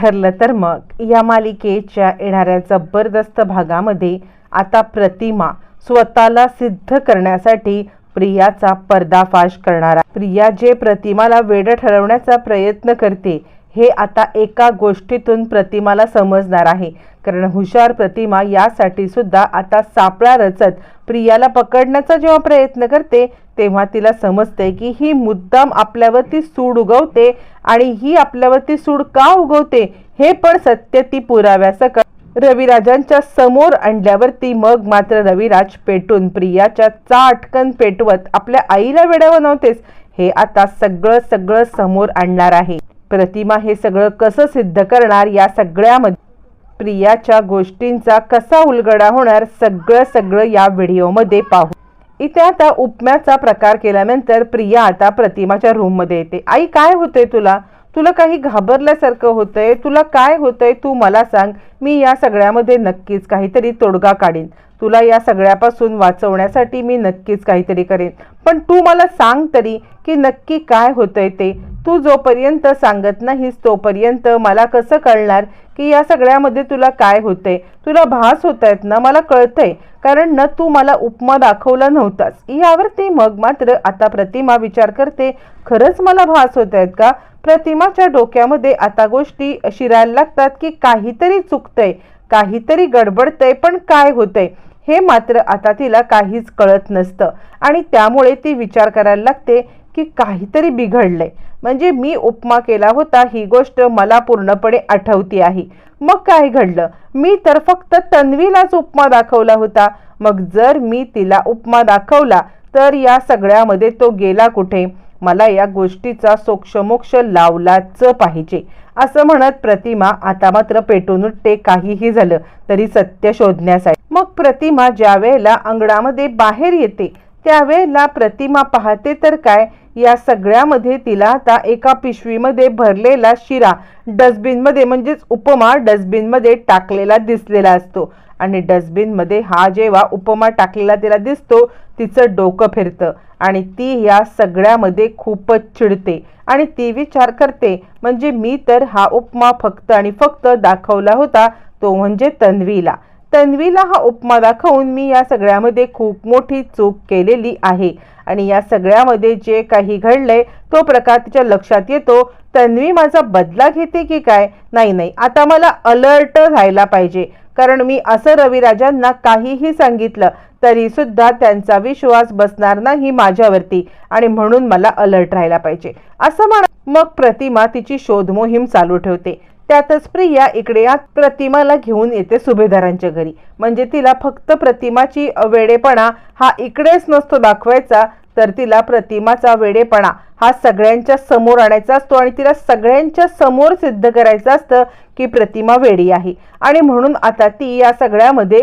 ठरलं तर मग. या मालिकेच्या येणाऱ्या जबरदस्त भागामध्ये आता प्रतिमा स्वतःला सिद्ध करण्यासाठी प्रियाचा पर्दाफाश करणार प्रिया जे प्रतिमाला वेड ठरवण्याचा प्रयत्न करते हे आता एका गोष्टीतून प्रतिमाला समजणार आहे. कारण हुशार प्रतिमा यासाठी सुद्धा आता सापळा रचत प्रियाला पकडण्याचा जेव्हा प्रयत्न करते तेव्हा तिला समजते की ही मुद्दाम आपल्यावरती सूड उगवते आणि ही आपल्यावरती सूड का उगवते हे पण सत्य ती पुराव्यासकट रविराजांच्या समोर आणल्यावरती मग मात्र रविराज पेटून प्रियाच्या चाटकन पेटवत आपल्या आईला वेड्या बनवतेस हे आता सगळं सगळं समोर आणणार आहे. प्रतिमा हे सगळं कसं सिद्ध करणार या सगळ्यामध्ये प्रियाच्या गोष्टींचा कसा उलगडा होणार सगळं सगळं या व्हिडिओमध्ये पाहू. इथे आता उपम्याचा प्रकार केल्यानंतर प्रिया आता प्रतिमाच्या रूममध्ये येते. आई काय होतंय तुला? तुला काही घाबरल्यासारखं होतंय? तुला काय होतंय? तू मला सांग. मी या सगळ्यामध्ये नक्कीच काहीतरी तोडगा काढीन. तुला या सगळ्यापासून वाचवण्यासाठी मी नक्कीच काहीतरी करेन. पण तू मला सांग तरी की नक्की काय होतंय ते. तू जोपर्यंत सांगत नाहीस तोपर्यंत मला कसं कळणार की या सगळ्यामध्ये तुला काय होतंय? तुला भास होत आहेत ना? मला कळतंय. कारण न तू मला उपमा दाखवला नव्हतास. यावरती मग मात्र आता प्रतिमा विचार करते. खरंच मला भास होत आहेत का? प्रतिमाच्या डोक्यामध्ये आता गोष्टी शिरायला लागतात की काहीतरी चुकतंय काहीतरी गडबडतंय पण काय होतंय? हे मात्र आता तिला काहीच कळत नसतं. आणि त्यामुळे ती विचार करायला लागते की काहीतरी बिघडलंय. म्हणजे मी उपमा केला होता ही गोष्ट मला पूर्णपणे आठवती आहे. मग काय घडलं? मी तर फक्त तन्वीलाच उपमा दाखवला होता. मग जर मी तिला उपमा दाखवला तर या सगळ्यामध्ये तो गेला कुठे? मला या गोष्टीचा सोक्षमोक्ष लावलाच पाहिजे. असं म्हणत प्रतिमा आता मात्र पेटून उठते काहीही झालं तरी सत्य शोधण्यासाठी. मग प्रतिमा ज्या वेळेला अंगणामध्ये बाहेर येते त्यावेळेला प्रतिमा पाहते तर काय? या सगळ्यामध्ये तिला आता एका पिशवीमध्ये भरलेला शिरा डस्टबिनमध्ये म्हणजेच उपमा डस्टबिनमध्ये टाकलेला दिसलेला असतो. आणि डस्टबिनमध्ये हा जेव्हा उपमा टाकलेला तिला दिसतो तिचं डोकं फिरतं. आणि ती या सगळ्यामध्ये खूपच चिडते आणि ती विचार करते म्हणजे मी तर हा उपमा फक्त आणि फक्त दाखवला होता तो म्हणजे तन्वीला. तन्वीला हा उपमा दाखवून मी या सगळ्यामध्ये खूप मोठी चूक केलेली आहे आणि या सगळ्यामध्ये जे काही घडलंय तो प्रकार तिच्या लक्षात येतो तन्वी माझा बदला घेते की काय? नाही नाही. आता मला अलर्ट राहायला पाहिजे. कारण मी असं रविराजांना काहीही सांगितलं तरी सुद्धा त्यांचा विश्वास बसणार नाही माझ्यावरती आणि म्हणून मला अलर्ट राहायला पाहिजे. असं म्हण. मग प्रतिमा तिची शोध मोहीम चालू ठेवते. त्यातच प्रिया इकडे या प्रतिमाला घेऊन येते सुभेदारांच्या घरी. म्हणजे तिला फक्त प्रतिमाची वेडेपणा हा इकडेच नसतो दाखवायचा तर तिला प्रतिमाचा वेडेपणा हा सगळ्यांच्या समोर आणायचा असतो आणि तिला सगळ्यांच्या समोर सिद्ध करायचं असतं की प्रतिमा वेडी आहे. आणि म्हणून आता ती या सगळ्यामध्ये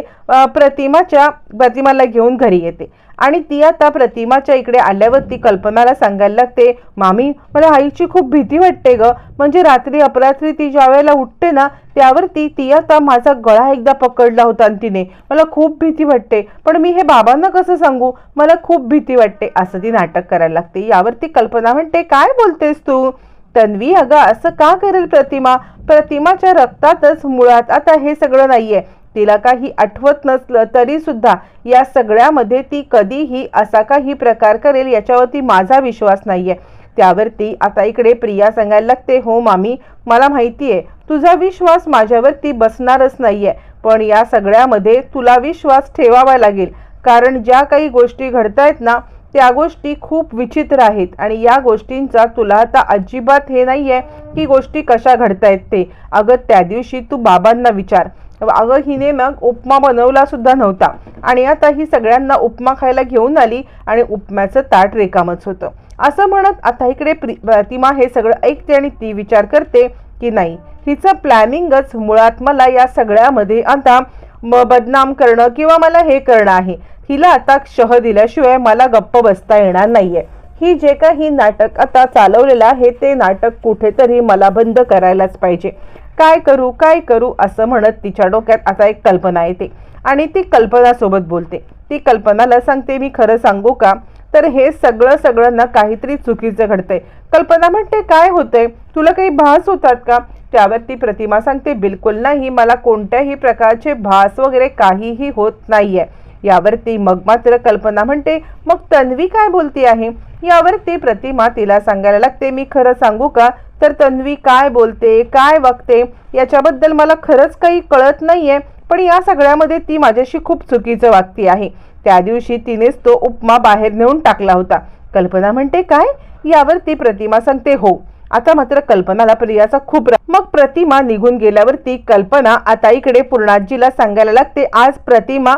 प्रतिमाच्या प्रतिमाला घेऊन घरी येते. आणि ती आता प्रतिमाच्या इकडे आल्यावर ती कल्पनाला सांगायला लागते मामी मला आईची खूप भीती वाटते ग. म्हणजे रात्री अपरात्री ती ज्या वेळेला उठते ना त्यावरती ती आता माझा गळा एकदा पकडला होता आणि तिने. मला खूप भीती वाटते. पण मी हे बाबांना कसं सांगू? मला खूप भीती वाटते. असं ती नाटक करायला लागते. यावरती कल्पना म्हणते काय बोलतेस तू? तन्वी अगं असं का करेल प्रतिमा? प्रतिमाच्या रक्तातच मुळात आता हे सगळं नाहीये. तिला काही आठवत नसलं तरी सुद्धा या सगळ्यामध्ये ती कधीही असा काही प्रकार करेल याच्यावरती माझा विश्वास नाहीये. त्यावरती आता इकडे प्रिया सांगायला लागते हो मामी मला माहिती आहे तुझा विश्वास माझ्यावरती बसणारच नाहीये पण या सगळ्यामध्ये तुला विश्वास ठेवावा लागेल. कारण ज्या काही गोष्टी घडतायत ना त्या गोष्टी खूप विचित्र आहेत आणि या गोष्टींचा तुला आता अजिबात हे नाही आहे की गोष्टी कशा घडतायत ते. अगं त्या दिवशी तू बाबांना विचार. अगं हिने मग उपमा बनवला सुद्धा नव्हता आणि आता ही सगळ्यांना उपमा खायला घेऊन आली आणि उपम्याचं ताट रेकामच होतं. असं म्हणत आता इकडे प्रतिमा हे सगळं ऐकते आणि ती विचार करते की नाही हिचं प्लॅनिंगच मुळात मला या सगळ्यामध्ये आता बदनाम करणं किंवा मला हे करणं आहे. हिला आता शह दिल्याशिवाय मला गप्प बसता येणार नाहीये. ही जे काही नाटक आता चालवलेलं आहे ते नाटक कुठेतरी मला बंद करायलाच पाहिजे. काय करू काय करू असं म्हणत तिच्या डोक्यात आता एक कल्पना येते. आणि ती कल्पनासोबत बोलते. ती कल्पनाला सांगते मी खरं सांगू का? तर हे सगळं सगळं ना काहीतरी चुकीचं घडतंय. कल्पना म्हणते काय होतंय? तुला काही भास होतात का? त्यावर ती प्रतिमा सांगते बिलकुल नाही. मला कोणत्याही प्रकारचे भास वगैरे काहीही होत नाहीये. यावरती मग मात्र कल्पना म्हणते मग तन्वी काय बोलती आहे? यावरती प्रतिमा तिला सांगायला लागते मी खरं सांगू का? तर तन्वी काय बोलते? काय वागते? याच्याबद्दल मला खरंच काही कळत नाहीये पण या सगळ्यामध्ये ती माझ्याशी खूप चुकीचं वागती आहे. त्या दिवशी तिनेच तो उपमा बाहेर नेऊन टाकला होता. कल्पना म्हणते काय? यावरती प्रतिमा सांगते हो. आता मात्र कल्पनाला प्रियाचा खूप मग प्रतिमा निघून गेल्यावरती कल्पना आता इकडे पूर्णाजीला सांगायला लागते. आज प्रतिमा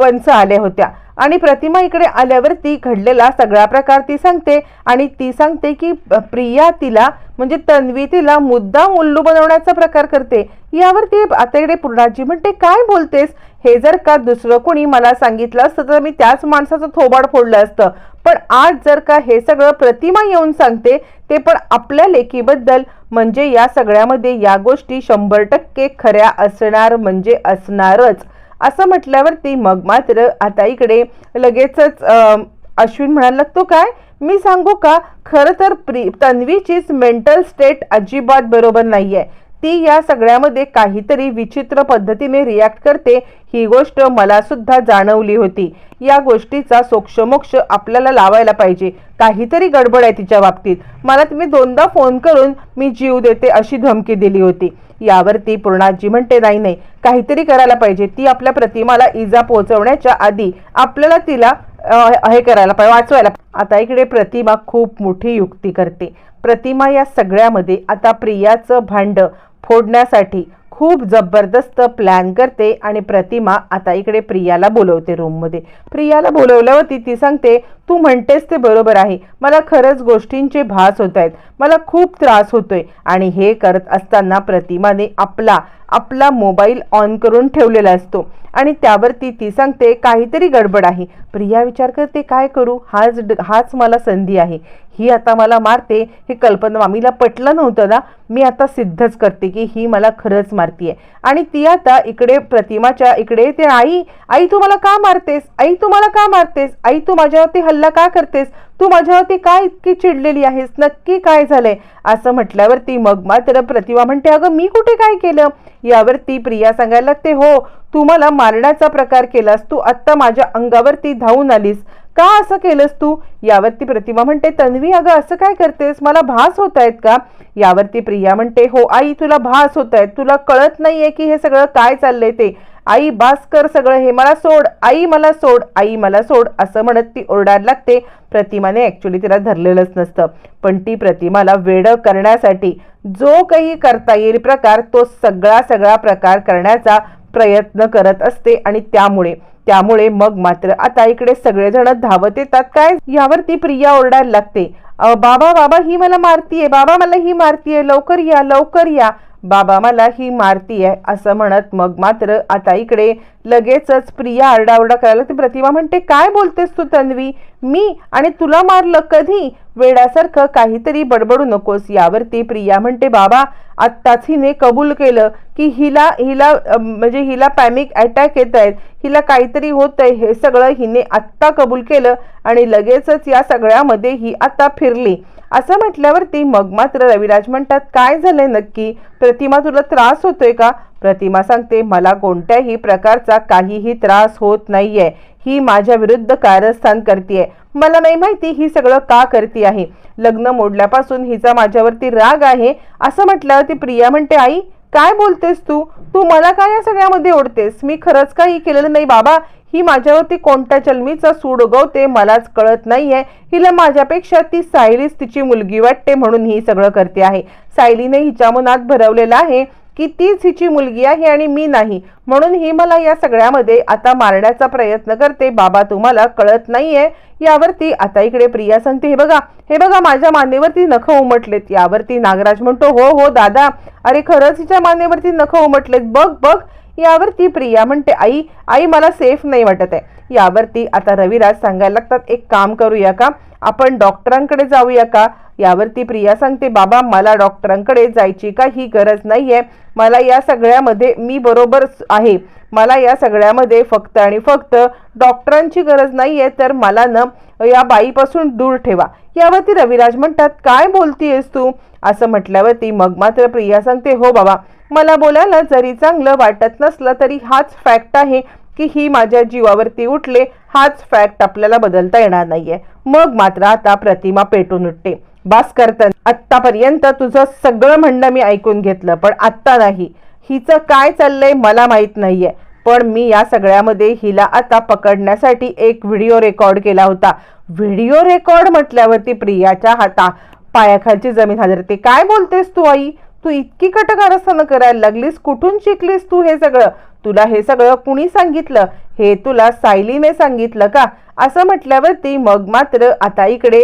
वंच आल्या होत्या. आणि प्रतिमा इकडे आल्यावरती घडलेला सगळा प्रकार ती सांगते. आणि ती सांगते की प्रिया तिला म्हणजे तन्वी तिला मुद्दाम उल्लू बनवण्याचा प्रकार करते. यावरती आता इकडे पूर्णाजी म्हणते काय बोलतेस? हे जर का दुसरं कोणी मला सांगितलं असतं तर मी त्याच माणसाचं थोबाड फोडलं असतं. पण आज जर का हे सगळं प्रतिमा येऊन सांगते ते पण आपल्या लेकीबद्दल म्हणजे या सगळ्यामध्ये या गोष्टी शंभर टक्के खऱ्या असणार म्हणजे असणारच. असं म्हटल्यावरती मग मात्र आता इकडे लगेचच अश्विन म्हणायला लागतो काय? मी सांगू का? खरं तर प्री तन्वीचीच मेंटल स्टेट अजिबात बरोबर नाही आहे ती या सगळ्यामध्ये काहीतरी विचित्र पद्धतीने रिॲक्ट करते ही गोष्ट मला सुद्धा जाणवली होती. या गोष्टीचा सोक्षमोक्ष आपल्याला लावायला पाहिजे. काहीतरी गडबड आहे तिच्या बाबतीत. मला तुम्ही दोनदा फोन करून मी जीव देते अशी धमकी दिली होती. यावरती पूर्णाजी म्हणते नाही नाही काहीतरी करायला पाहिजे. ती आपल्या प्रतिमाला इजा पोहोचवण्याच्या आधी आपल्याला तिला हे करायला पाहिजे वाचवायला आता इकडे प्रतिमा खूप मोठी युक्ती करते. प्रतिमा या सगळ्यामध्ये आता प्रियाचं भांड फोडण्यासाठी खूप जबरदस्त प्लॅन करते आणि प्रतिमा आता इकडे प्रियाला बोलवते रूममध्ये प्रियाला बोलवल्यावरती ती सांगते तू म्हणतेस ते बरोबर आहे. मला खरंच गोष्टींचे भास होत आहेत. मला खूप त्रास होतोय. आणि हे करत असताना प्रतिमाने आपला आपला मोबाईल ऑन करून ठेवलेला असतो. आणि त्यावरती ती सांगते काहीतरी गडबड आहे. प्रिया विचार करते काय करू? हाच हाच मला संधी आहे. ही आता मला मारते. हे कल्पना मामीला पटलं नव्हतं ना? मी आता सिद्धच करते की ही मला खरंच मारतीये. आणि ती आता इकडे प्रतिमाच्या इकडे ते आई आई तू मला का मारतेस? आई तू मला का मारतेस? आई तू माझ्यावरती हल्ला का करतेस? तू माझ्यावरती काय इतकी चिडलेली आहेस? नक्की काय झालंय? असं म्हटल्यावरती मग मात्र प्रतिमा म्हणते अगं मी कुठे काय केलं? यावरती प्रिया सांगायला लागते हो तू मला मारण्याचा प्रकार केलास तू आत्ता माझ्या अंगावरती धावून आलीस. का असं केलंस तू? यावरती प्रतिमा म्हणते तन्वी अगं असं काय करतेस? मला भास होत आहेत का? यावरती प्रिया म्हणते हो आई तुला भास होत आहेत तुला कळत नाहीये की हे सगळं काय चाललंय ते. आई बास कर सगळं हे मला सोड. आई मला सोड. आई मला सोड असं म्हणत ती ओरडायला लागते. प्रतिमाने ॲक्च्युली तिला धरलेलंच नसतं. पण ती प्रतिमाला वेडं करण्यासाठी जो काही करता येईल प्रकार तो सगळा सगळा प्रकार करण्याचा प्रयत्न करत असते आणि त्यामुळे त्यामुळे मग मात्र आता इकडे सगळेजण धावत येतात. काय? यावरती प्रिया ओरडायला लागते. बाबा बाबा ही मला मारतीये बाबा मला ही मारतीये लवकर या लवकर या. बाबा मला ही मारतीये असं म्हणत मग मात्र आता इकडे लगेचच प्रिया आरडाओरडा करायला ती प्रतिभा म्हणते काय बोलतेस तू तन्वी? मी आणि तुला मारलं कधी? वेड्यासारखं काहीतरी बडबडू नकोस. यावरती प्रिया म्हणते बाबा आत्ताच हिने कबूल केलं की हिला हिला म्हणजे हिला पॅनिक अटॅक येत आहेत. हिला काहीतरी होत आहे. हे सगळं हिने आत्ता कबूल केलं आणि लगेचच या सगळ्यामध्ये ही आता फिरली. असं म्हटल्यावरती मग मात्र रविराज म्हणतात काय झालंय नक्की? प्रतिमा तुला त्रास होतोय का? प्रतिमा सांगते मला कोणत्याही प्रकारचा काहीही त्रास होत नाहीये. ही माझ्या विरुद्ध कारस्थान करतीये. मला नाही माहिती ही सगळं का करती आहे. लग्न मोडल्यापासून हिचा माझ्यावरती राग आहे. असं म्हटल्यावरती प्रिया म्हणते आई काय बोलतेस तू? तू मला काय या सगळ्यामध्ये ओढतेस? मी खरंच काही केलेलं नाही बाबा. ही माझ्यावरती कोणत्या चलमीचा सूड उगवते मलाच कळत नाहीये. हिला माझ्यापेक्षा ती सायलीच तिची मुलगी वाटते म्हणून ही सगळं करते आहे. सायलीने हिच्या मनात भरवलेलं आहे की तीच हिची मुलगी आहे आणि मी नाही. म्हणून ही मला या सगळ्यामध्ये आता मारण्याचा प्रयत्न करते. बाबा तुम्हाला कळत नाहीये. यावरती आता इकडे प्रिया सांगते हे बघा हे बघा माझ्या मानेवरती नख उमटलेत. यावरती नागराज म्हणतो हो हो दादा. अरे खरंच हिच्या मानेवरती नख उमटलेत. बघ बघ. यावरती प्रिया म्हणते आई आई मला सेफ नाही वाटत आहे. यावरती आता रविराज सांगायला लागतात एक काम करूया का? आपण डॉक्टरांकडे जाऊया का? यावरती प्रिया सांगते बाबा मला डॉक्टरांकडे जायची काही गरज नाही आहे मला या सगळ्यामध्ये मी बरोबर आहे. मला या सगळ्यामध्ये फक्त आणि फक्त डॉक्टरांची गरज नाही आहे तर मला न या बाईपासून दूर ठेवा. यावरती रविराज म्हणतात काय बोलतीयस तू? असं म्हटल्यावरती मग मात्र प्रिया सांगते हो बाबा मला बोलायला जरी चांगलं वाटत नसलं तरी हाच फॅक्ट आहे की ही माझ्या जीवावरती उठले हाच फॅक्ट आपल्याला बदलता येणार नाहीये. मग मात्र आता प्रतिमा पेटून उठते. बास करता आत्तापर्यंत तुझं सगळं म्हणणं मी ऐकून घेतलं पण आत्ता नाही. हिचं काय चाललंय मला माहीत नाहीये. पण मी या सगळ्यामध्ये हिला आता पकडण्यासाठी एक व्हिडिओ रेकॉर्ड केला होता. व्हिडिओ रेकॉर्ड म्हटल्यावरती प्रियाच्या हाता पायाखालची जमीन हादरते. काय बोलतेस तू आई? तू इतकी कटकारस्थानं करायला लागलीस कुठून शिकलीस तू हे सगळं? तुला हे सगळं कुणी सांगितलं? हे तुला सायलीने सांगितलं का? असं म्हटल्यावरती मग मात्र आता इकडे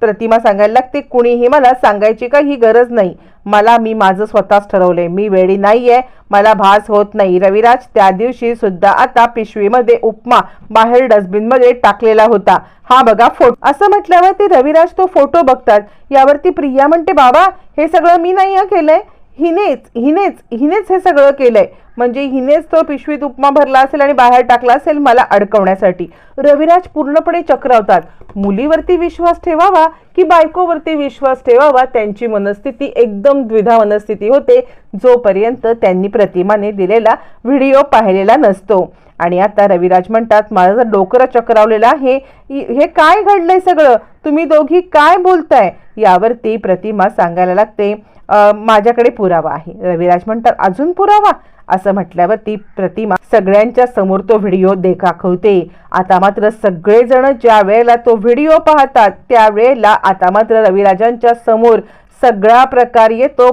प्रतिमा सांगायला लागते कुणीही मला सांगायची काही गरज नाही. मला मी माझं स्वतःच ठरवले मी वेळी नाही आहे मला भास होत नाही. रविराज त्या दिवशी सुद्धा आता पिशवीमध्ये उपमा बाहेर डस्टबिनमध्ये टाकलेला होता. हा बघा फोटो. असं म्हटल्यावरती रविराज तो फोटो बघतात. यावरती प्रिया म्हणते बाबा हे सगळं मी नाही केलंय. हिनेच हिनेच हिनेच हे सगळं केलंय. म्हणजे हिनेच तो पिशवीत उपमा भरला असेल आणि बाहेर टाकला असेल मला अडकवण्यासाठी. रविराज पूर्णपणे चक्रावतात. मुलीवरती विश्वास ठेवावा की बायकोवरती विश्वास ठेवावा त्यांची मनस्थिती एकदम द्विधा मनस्थिती होते जोपर्यंत त्यांनी प्रतिमाने दिलेला व्हिडिओ पाहिलेला नसतो. आणि आता रविराज म्हणतात माझं डोकरं चक्रावलेलं आहे हे काय घडलंय सगळं? तुम्ही दोघी काय बोलताय? यावरती प्रतिमा सांगायला लागते. माझ्याकडे पुरावा आहे. रविराज म्हणतात अजून पुरावा? असं म्हटल्यावर ती प्रतिमा सगळ्यांच्या समोर तो व्हिडिओ देखाखवते. आता मात्र सगळेजण ज्या वेळेला तो व्हिडिओ पाहतात त्यावेळेला आता मात्र रविराजांच्या समोर सगळा प्रकार येतो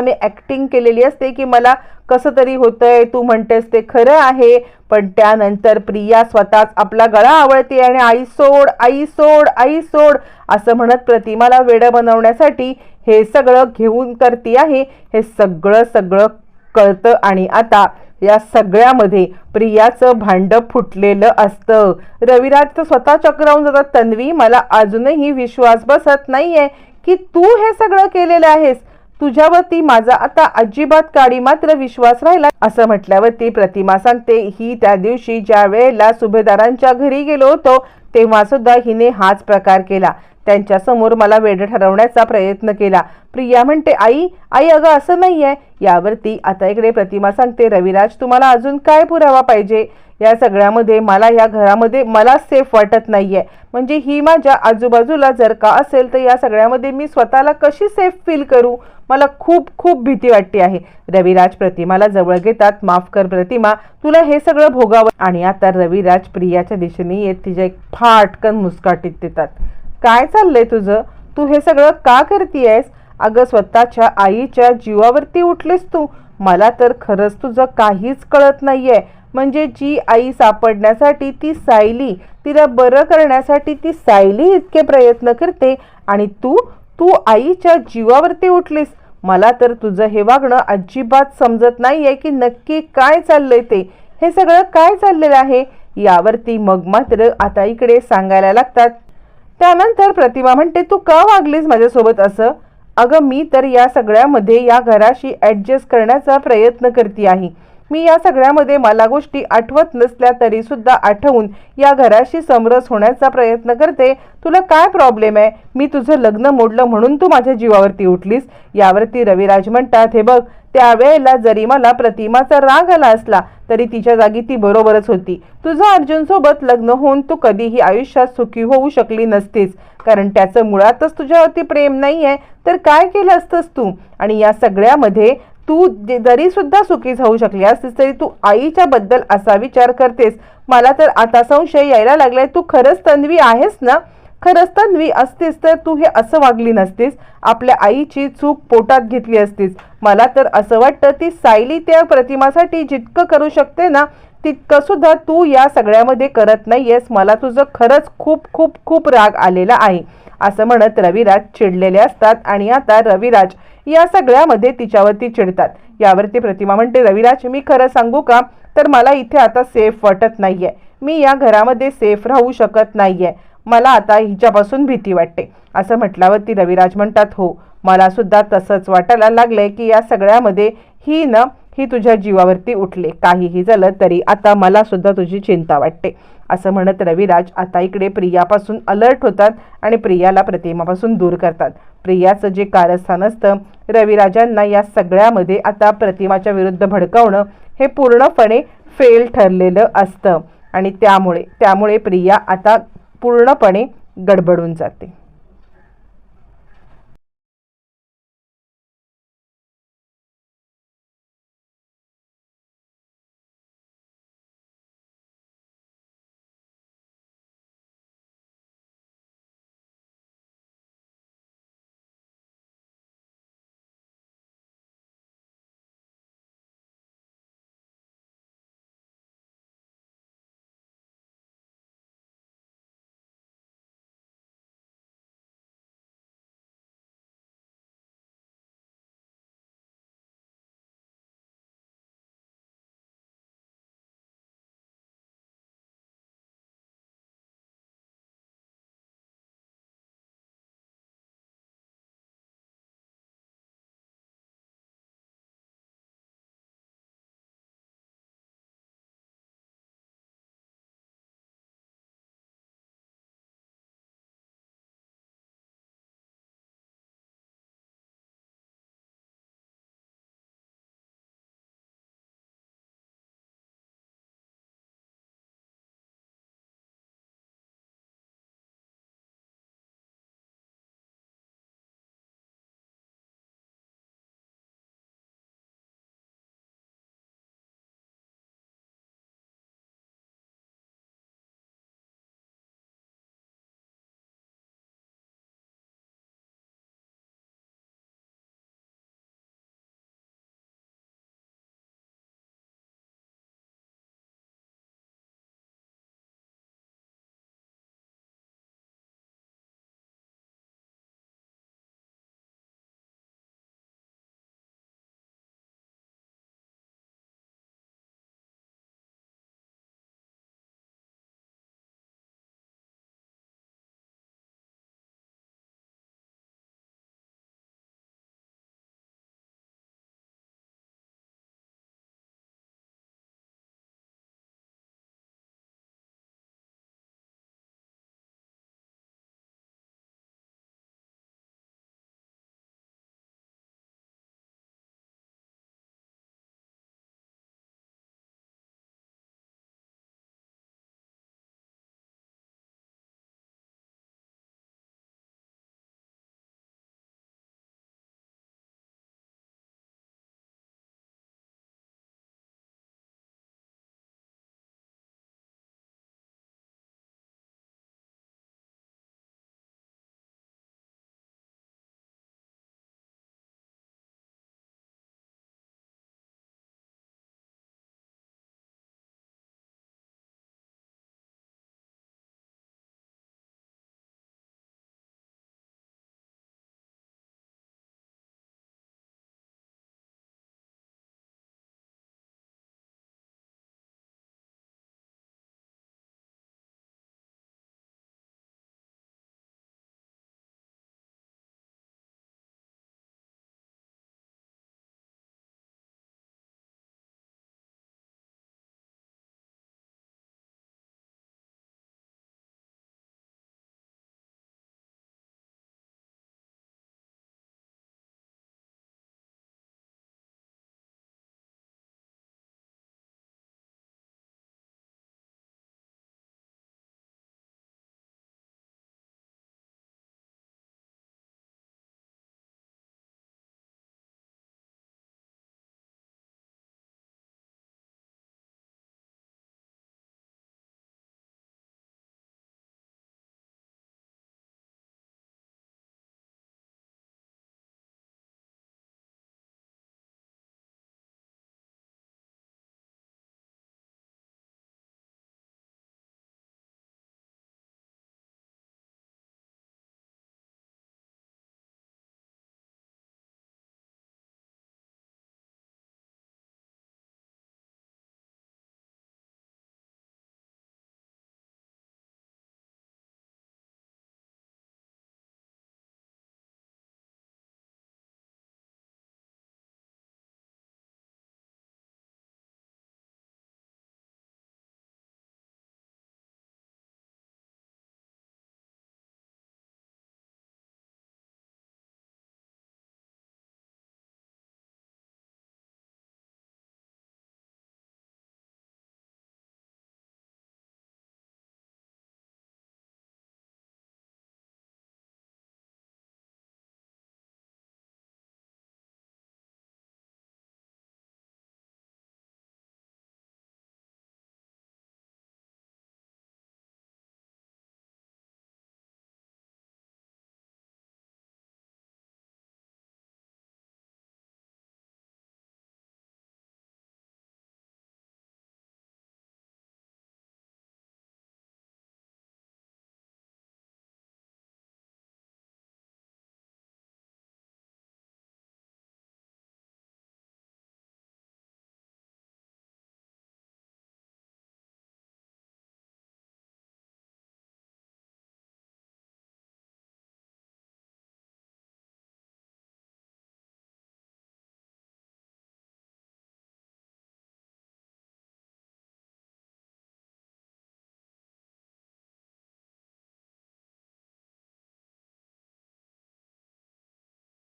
मी ॲक्टिंग केलेली असते की मला कसं तरी होतंय तू म्हणतेस ते खरं आहे पण त्यानंतर प्रिया स्वतःच आपला गळा आवडते आणि आई सोड आई सोड आई सोड असं म्हणत प्रतिमाला वेड बनवण्यासाठी हे सगळं घेऊन करती आहे. हे सगळं सगळं कळतं आणि आता या सगळ्यामध्ये प्रियाचं भांड फुटलेलं असतं. रविराज तर स्वतः चक्रावून जातात. तन्वी मला अजूनही विश्वास बसत नाही आहे की तू हे सगळं केलेलं आहेस. तुझ्यावरती माझा आता अजिबात काडी मात्र विश्वास राहिला. असं म्हटल्यावरती प्रतिमा सांगते ही त्या दिवशी ज्या वेळेला सुभेदारांच्या घरी गेलो होतो तेव्हा सुद्धा हिने हाच प्रकार केला. त्यांच्यासमोर मला वेड ठरवण्याचा प्रयत्न केला. प्रिया म्हणते आई आई अगं असं नाहीये. यावरती आता इकडे प्रतिमा सांगते रविराज तुम्हाला अजून काय पुरावा पाहिजे? या सगळ्यामध्ये मला या घरामध्ये मला सेफ वाटत नाहीये. म्हणजे ही माझ्या आजूबाजूला जर का असेल तर या सगळ्यामध्ये मी स्वतःला कशी सेफ फील करू? मला खूप खूप भीती वाटते आहे. रविराज प्रतिमाला जवळ घेतात. माफ कर प्रतिमा तुला हे सगळं भोगावं. आणि आता रविराज प्रियाच्या दिशेने येत तिच्या एक फाटकन मुस्काटीत देतात. काय चाललंय तुझं? तू हे सगळं का करतीयस? अगं स्वतःच्या आईच्या जीवावरती उठलीस तू. मला तर खरंच तुझं काहीच कळत नाहीये. म्हणजे जी आई सापडण्यासाठी ती सायली तिला बरं करण्यासाठी ती सायली इतके प्रयत्न करते. आणि तू? तू आईच्या जीवावरती उठलीस. मला तर तुझं हे वागणं अजिबात समजत नाहीये की नक्की काय चाललंय ते. हे सगळं काय चाललेलं आहे? यावरती मग मात्र आता इकडे सांगायला लागतात. त्यानंतर प्रतिमा म्हणते तू का वागलीस माझ्यासोबत असं? अगं मी तर या सगळ्यामध्ये या घराशी ॲडजस्ट करण्याचा प्रयत्न करते आहे. मी या सगळ्यामध्ये मला गोष्टी आठवत नसल्या तरी सुद्धा आठवून या घराशी समरस होण्याचा प्रयत्न करते. तुला काय प्रॉब्लेम आहे? मी तुझं लग्न मोडलं म्हणून तू माझ्या जीवावरती उठलीस. यावरती रविराज म्हणतात हे बघ त्यावेळेला जरी मला प्रतिमाचा राग आला असला तरी तिच्या जागी ती बरोबरच होती. तुझं अर्जुन सोबत लग्न होऊन तू कधीही आयुष्यात सुखी होऊ शकली नसतीस. कारण त्याचं मुळातच तुझ्यावरती प्रेम नाही आहे तर काय केलं असतंस तू? आणि या सगळ्यामध्ये तू जरी सुद्धा सुखी होऊ शकली असतीस तरी तू आईच्या बद्दल असा विचार करतेस. मला तर आता संशय यायला लागलाय तू खरंच तन्वी आहेस ना? खरंच तन्वी असतीस तर तू हे असं वागली नसतीस. आपल्या आईची चूक पोटात घेतली असतीस. मला तर असं वाटतं ती सायली त्या प्रतिमासाठी जितकं करू शकते ना तितकं सुद्धा तू या सगळ्यामध्ये करत नाहीयेस. मला तुझं खरंच खूप खूप खूप राग आलेला आहे. असं म्हणत रविराज चिडलेले असतात आणि आता रविराज या सगळ्यामध्ये तिच्यावरती चिडतात. यावरती प्रतिमा म्हणते रविराज मी खरं सांगू का? तर मला इथे आता सेफ वाटत नाहीये. मी या घरामध्ये सेफ राहू शकत नाहीये. मला आता हिच्यापासून भीती वाटते. असं म्हटल्यावरती रविराज म्हणतात हो मला सुद्धा तसंच वाटायला लागलंय की या सगळ्यामध्ये ही न ही तुझ्या जीवावरती उठले. काहीही झालं तरी आता मला सुद्धा तुझी चिंता वाटते. असं म्हणत रविराज आता इकडे प्रियापासून अलर्ट होतात आणि प्रियाला प्रतिमापासून दूर करतात. प्रियाचं जे कारस्थान असतं रविराजांना या सगळ्यामध्ये आता प्रतिमाच्या विरुद्ध भडकावणं हे पूर्णपणे फेल ठरलेलं असतं. आणि त्यामुळे त्यामुळे प्रिया आता पूर्णपणे गडबडून जाते.